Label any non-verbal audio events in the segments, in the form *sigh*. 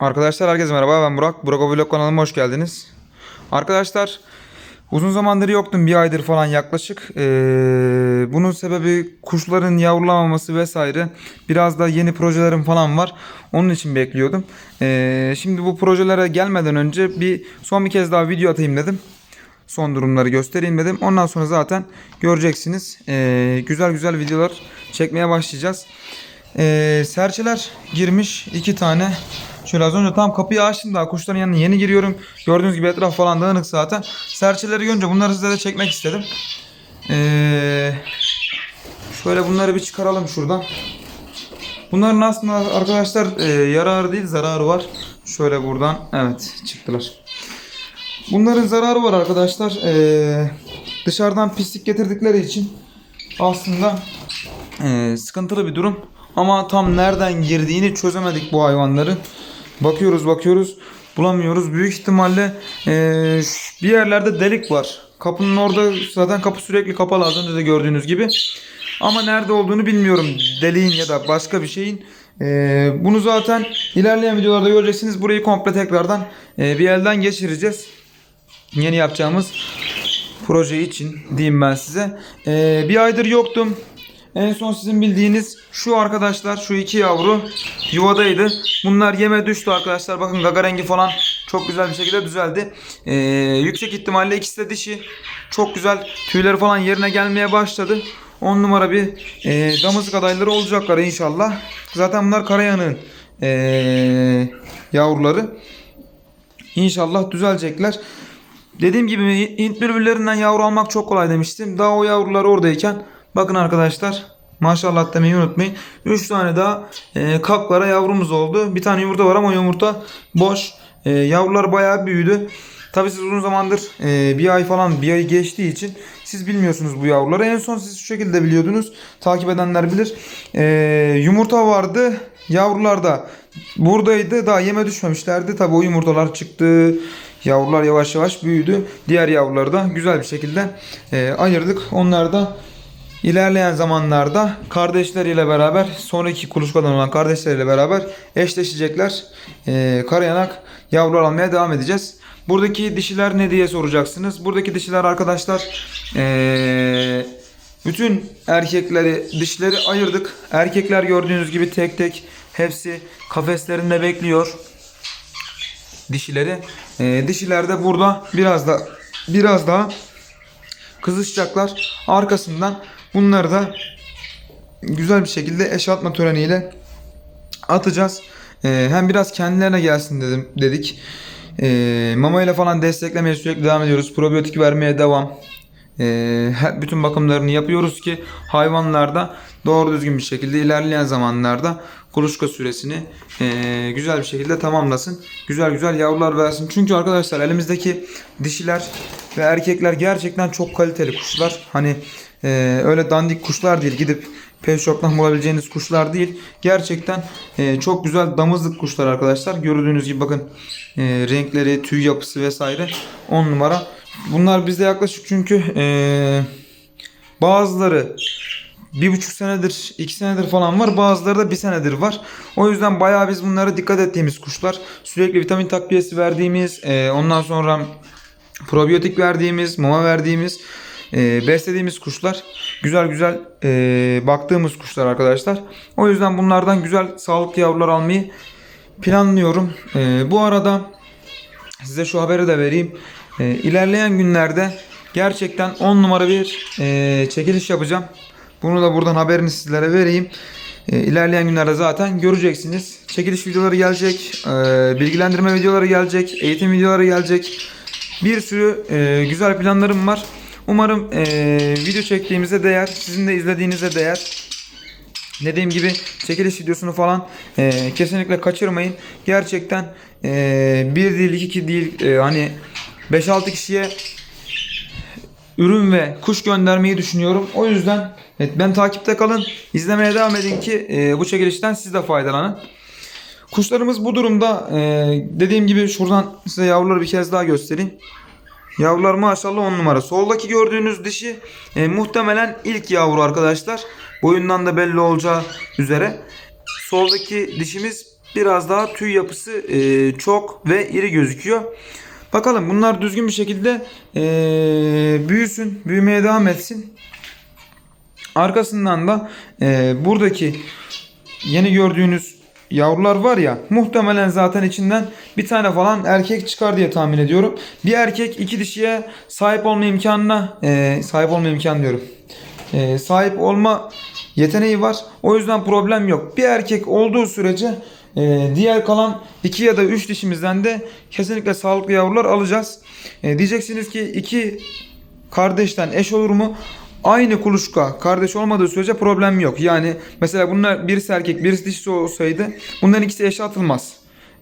Arkadaşlar herkese merhaba ben Burak. Burak Vlog kanalıma hoş geldiniz. Arkadaşlar uzun zamandır yoktum bir aydır falan yaklaşık. Ee, bunun sebebi kuşların yavrulamaması vesaire. Biraz da yeni projelerim falan var. Onun için bekliyordum. Ee, şimdi bu projelere gelmeden önce bir son bir kez daha video atayım dedim. Son durumları göstereyim dedim. Ondan sonra zaten göreceksiniz. Ee, güzel güzel videolar çekmeye başlayacağız. Ee, serçeler girmiş iki tane. Şöyle az önce tam kapıyı açtım daha kuşların yanına yeni giriyorum. Gördüğünüz gibi etraf falan dağınık zaten. Serçeleri görünce bunları size de çekmek istedim. Ee, şöyle bunları bir çıkaralım şuradan. Bunların aslında arkadaşlar e, yararı değil zararı var. Şöyle buradan evet çıktılar. Bunların zararı var arkadaşlar. Ee, dışarıdan pislik getirdikleri için aslında ee, sıkıntılı bir durum. Ama tam nereden girdiğini çözemedik bu hayvanların. Bakıyoruz bakıyoruz bulamıyoruz. Büyük ihtimalle ş- bir yerlerde delik var. Kapının orada zaten kapı sürekli kapalı az önce de gördüğünüz gibi. Ama nerede olduğunu bilmiyorum. Deliğin ya da başka bir şeyin. Ee, bunu zaten ilerleyen videolarda göreceksiniz. Burayı komple tekrardan ee, bir elden geçireceğiz. Yeni yapacağımız proje için diyeyim ben size. Ee, bir aydır yoktum. En son sizin bildiğiniz şu arkadaşlar şu iki yavru yuvadaydı. Bunlar yeme düştü arkadaşlar. Bakın gaga rengi falan çok güzel bir şekilde düzeldi. Ee, yüksek ihtimalle ikisi de dişi. Çok güzel tüyleri falan yerine gelmeye başladı. 10 numara bir e, damızlık adayları olacaklar inşallah. Zaten bunlar karayanığın e, yavruları. İnşallah düzelecekler. Dediğim gibi Hint bülbüllerinden yavru almak çok kolay demiştim. Daha o yavrular oradayken bakın arkadaşlar maşallah demeyi unutmayın. 3 tane daha e, kaklara yavrumuz oldu. Bir tane yumurta var ama yumurta boş. E, yavrular bayağı büyüdü. Tabi siz uzun zamandır e, bir ay falan bir ay geçtiği için siz bilmiyorsunuz bu yavruları. En son siz şu şekilde biliyordunuz. Takip edenler bilir. E, yumurta vardı. Yavrular da buradaydı. Daha yeme düşmemişlerdi. Tabi o yumurtalar çıktı. Yavrular yavaş yavaş büyüdü. Diğer yavruları da güzel bir şekilde e, ayırdık. Onlar da ilerleyen zamanlarda kardeşleriyle beraber sonraki kuluçkadan olan kardeşleriyle beraber eşleşecekler. E, karayanak yavrular almaya devam edeceğiz. Buradaki dişiler ne diye soracaksınız. Buradaki dişiler arkadaşlar e, bütün erkekleri dişleri ayırdık. Erkekler gördüğünüz gibi tek tek hepsi kafeslerinde bekliyor dişileri. Ee, dişiler de burada biraz da biraz daha kızışacaklar. Arkasından bunları da güzel bir şekilde eş atma töreniyle atacağız. Ee, hem biraz kendilerine gelsin dedim dedik. Ee, mama ile falan desteklemeye sürekli devam ediyoruz. Probiyotik vermeye devam. Ee, bütün bakımlarını yapıyoruz ki hayvanlarda doğru düzgün bir şekilde ilerleyen zamanlarda kuluçka süresini ee, güzel bir şekilde tamamlasın. Güzel güzel yavrular versin. Çünkü arkadaşlar elimizdeki dişiler ve erkekler gerçekten çok kaliteli kuşlar. Hani ee, öyle dandik kuşlar değil gidip pet shop'tan bulabileceğiniz kuşlar değil. Gerçekten ee, çok güzel damızlık kuşlar arkadaşlar. Gördüğünüz gibi bakın ee, renkleri, tüy yapısı vesaire 10 numara. Bunlar bizde yaklaşık çünkü ee, bazıları bir buçuk senedir, iki senedir falan var. Bazıları da bir senedir var. O yüzden bayağı biz bunlara dikkat ettiğimiz kuşlar. Sürekli vitamin takviyesi verdiğimiz, ee, ondan sonra probiyotik verdiğimiz, mama verdiğimiz, e, beslediğimiz kuşlar. Güzel güzel e, baktığımız kuşlar arkadaşlar. O yüzden bunlardan güzel sağlıklı yavrular almayı planlıyorum. E, bu arada size şu haberi de vereyim. E, ilerleyen günlerde gerçekten 10 numara bir e, çekiliş yapacağım. Bunu da buradan haberini sizlere vereyim. E, ilerleyen günlerde zaten göreceksiniz. Çekiliş videoları gelecek. e, bilgilendirme videoları gelecek. Eğitim videoları gelecek. Bir sürü e, güzel planlarım var. Umarım e, video çektiğimize değer. Sizin de izlediğinize değer. Dediğim gibi çekiliş videosunu falan e, kesinlikle kaçırmayın. Gerçekten e, bir değil iki değil e, hani 5-6 kişiye ürün ve kuş göndermeyi düşünüyorum. O yüzden evet, ben takipte kalın. izlemeye devam edin ki e, bu çekilişten siz de faydalanın. Kuşlarımız bu durumda. E, dediğim gibi şuradan size yavruları bir kez daha göstereyim. Yavrular maşallah 10 numara. Soldaki gördüğünüz dişi e, muhtemelen ilk yavru arkadaşlar. Boyundan da belli olacağı üzere. Soldaki dişimiz biraz daha tüy yapısı e, çok ve iri gözüküyor. Bakalım bunlar düzgün bir şekilde e, büyüsün, büyümeye devam etsin. Arkasından da e, buradaki yeni gördüğünüz yavrular var ya muhtemelen zaten içinden bir tane falan erkek çıkar diye tahmin ediyorum. Bir erkek iki dişiye sahip olma imkanına e, sahip olma imkanı diyorum. E, sahip olma yeteneği var. O yüzden problem yok. Bir erkek olduğu sürece e, diğer kalan iki ya da üç dişimizden de kesinlikle sağlıklı yavrular alacağız. E, diyeceksiniz ki iki kardeşten eş olur mu? Aynı kuluçka kardeş olmadığı sürece problem yok. Yani mesela bunlar birisi erkek birisi dişisi olsaydı bunların ikisi eşe atılmaz.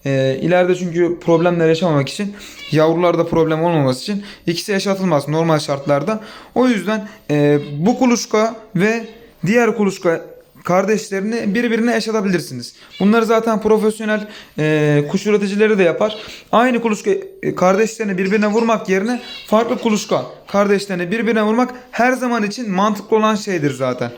Ee, ileride çünkü problemler yaşamamak için yavrularda problem olmaması için ikisi eşe atılmaz normal şartlarda. O yüzden e, bu kuluçka ve diğer kuluçka kardeşlerini birbirine eş atabilirsiniz. Bunları zaten profesyonel e, kuş üreticileri de yapar. Aynı kuluçka e, kardeşlerini birbirine vurmak yerine farklı kuluçka kardeşlerini birbirine vurmak her zaman için mantıklı olan şeydir zaten.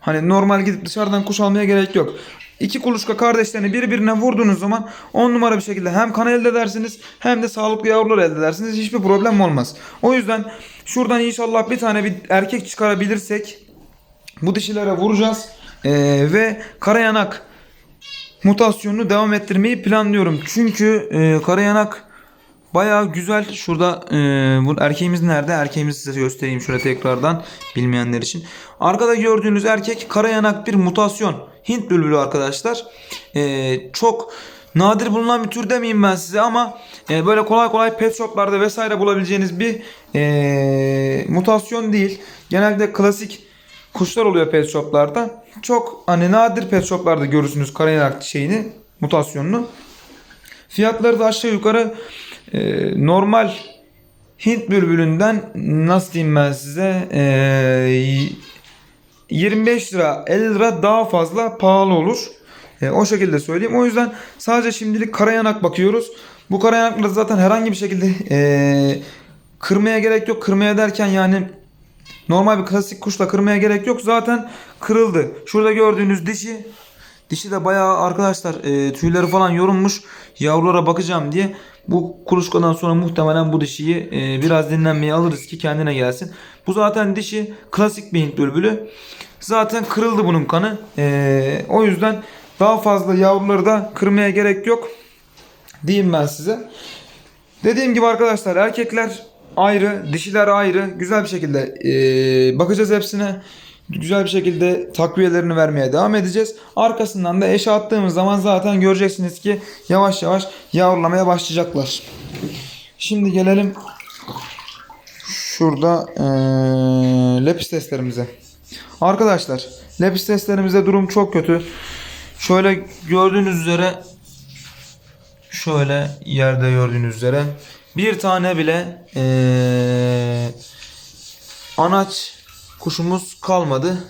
Hani normal gidip dışarıdan kuş almaya gerek yok. İki kuluçka kardeşlerini birbirine vurduğunuz zaman 10 numara bir şekilde hem kan elde edersiniz hem de sağlıklı yavrular elde edersiniz. Hiçbir problem olmaz. O yüzden şuradan inşallah bir tane bir erkek çıkarabilirsek bu dişilere vuracağız. Ee, ve karayanak mutasyonunu devam ettirmeyi planlıyorum. Çünkü e, karayanak bayağı güzel. Şurada e, bu erkeğimiz nerede? Erkeğimizi size göstereyim şöyle tekrardan bilmeyenler için. Arkada gördüğünüz erkek karayanak bir mutasyon. Hint bülbülü arkadaşlar. E, çok nadir bulunan bir tür demeyeyim ben size ama e, böyle kolay kolay pet shoplarda vesaire bulabileceğiniz bir e, mutasyon değil. Genelde klasik kuşlar oluyor pet shoplarda. Çok hani nadir pet shoplarda görürsünüz karayanak şeyini, mutasyonunu. Fiyatları da aşağı yukarı e, normal Hint bülbülünden nasıl diyeyim ben size e, 25 lira 50 lira daha fazla pahalı olur. E, o şekilde söyleyeyim. O yüzden sadece şimdilik karayanak bakıyoruz. Bu karayanakları zaten herhangi bir şekilde e, kırmaya gerek yok. Kırmaya derken yani Normal bir klasik kuşla kırmaya gerek yok. Zaten kırıldı. Şurada gördüğünüz dişi. Dişi de bayağı arkadaşlar e, tüyleri falan yorulmuş. Yavrulara bakacağım diye. Bu kuluçkadan sonra muhtemelen bu dişiyi e, biraz dinlenmeye alırız ki kendine gelsin. Bu zaten dişi klasik bir Hint bülbülü. Zaten kırıldı bunun kanı. E, o yüzden daha fazla yavruları da kırmaya gerek yok. Diyeyim ben size. Dediğim gibi arkadaşlar erkekler ayrı, dişiler ayrı. Güzel bir şekilde e, bakacağız hepsine. Güzel bir şekilde takviyelerini vermeye devam edeceğiz. Arkasından da eşe attığımız zaman zaten göreceksiniz ki yavaş yavaş yavrulamaya başlayacaklar. Şimdi gelelim şurada e, lepis testlerimize. Arkadaşlar lepis testlerimizde durum çok kötü. Şöyle gördüğünüz üzere şöyle yerde gördüğünüz üzere bir tane bile ee, anaç kuşumuz kalmadı.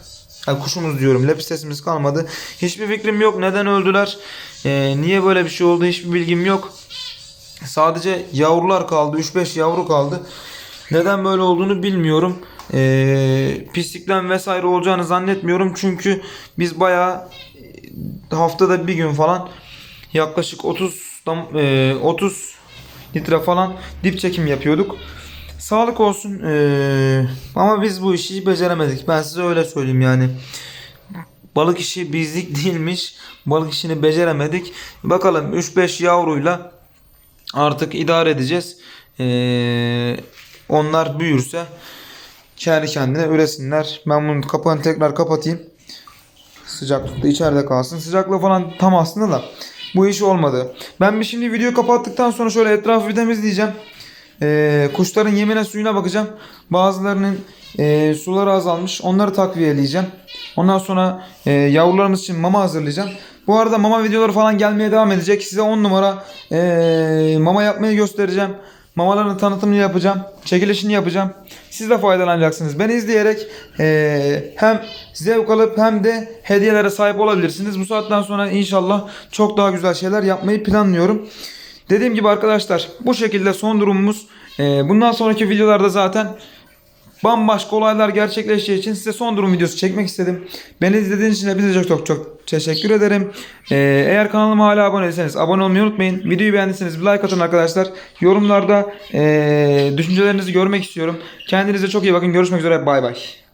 Yani kuşumuz diyorum lepistesimiz kalmadı. Hiçbir fikrim yok neden öldüler. Ee, niye böyle bir şey oldu hiçbir bilgim yok. Sadece yavrular kaldı 3-5 yavru kaldı. Neden böyle olduğunu bilmiyorum. Ee, pislikten vesaire olacağını zannetmiyorum. Çünkü biz bayağı haftada bir gün falan yaklaşık 30 dam- e, 30 litre falan dip çekim yapıyorduk. Sağlık olsun. Ee, ama biz bu işi beceremedik. Ben size öyle söyleyeyim yani. Balık işi bizlik *laughs* değilmiş. Balık işini beceremedik. Bakalım 3-5 yavruyla artık idare edeceğiz. Ee, onlar büyürse kendi kendine üresinler. Ben bunun kapağını tekrar kapatayım. Sıcaklıkta içeride kalsın. Sıcaklığı falan tam aslında da bu iş olmadı. Ben bir şimdi videoyu kapattıktan sonra şöyle etrafı bir temizleyeceğim. Ee, kuşların yemine suyuna bakacağım. Bazılarının e, suları azalmış. Onları takviyeleyeceğim. Ondan sonra e, yavrularımız için mama hazırlayacağım. Bu arada mama videoları falan gelmeye devam edecek. Size 10 numara e, mama yapmayı göstereceğim. Mamaların tanıtımını yapacağım. Çekilişini yapacağım. Siz de faydalanacaksınız. Beni izleyerek e, hem zevk alıp hem de hediyelere sahip olabilirsiniz. Bu saatten sonra inşallah çok daha güzel şeyler yapmayı planlıyorum. Dediğim gibi arkadaşlar bu şekilde son durumumuz. E, bundan sonraki videolarda zaten bambaşka olaylar gerçekleşeceği için size son durum videosu çekmek istedim. Beni izlediğiniz için hepinize çok çok çok teşekkür ederim. Ee, eğer kanalıma hala abone değilseniz abone olmayı unutmayın. Videoyu beğendiyseniz bir like atın arkadaşlar. Yorumlarda ee, düşüncelerinizi görmek istiyorum. Kendinize çok iyi bakın. Görüşmek üzere. Bay bay.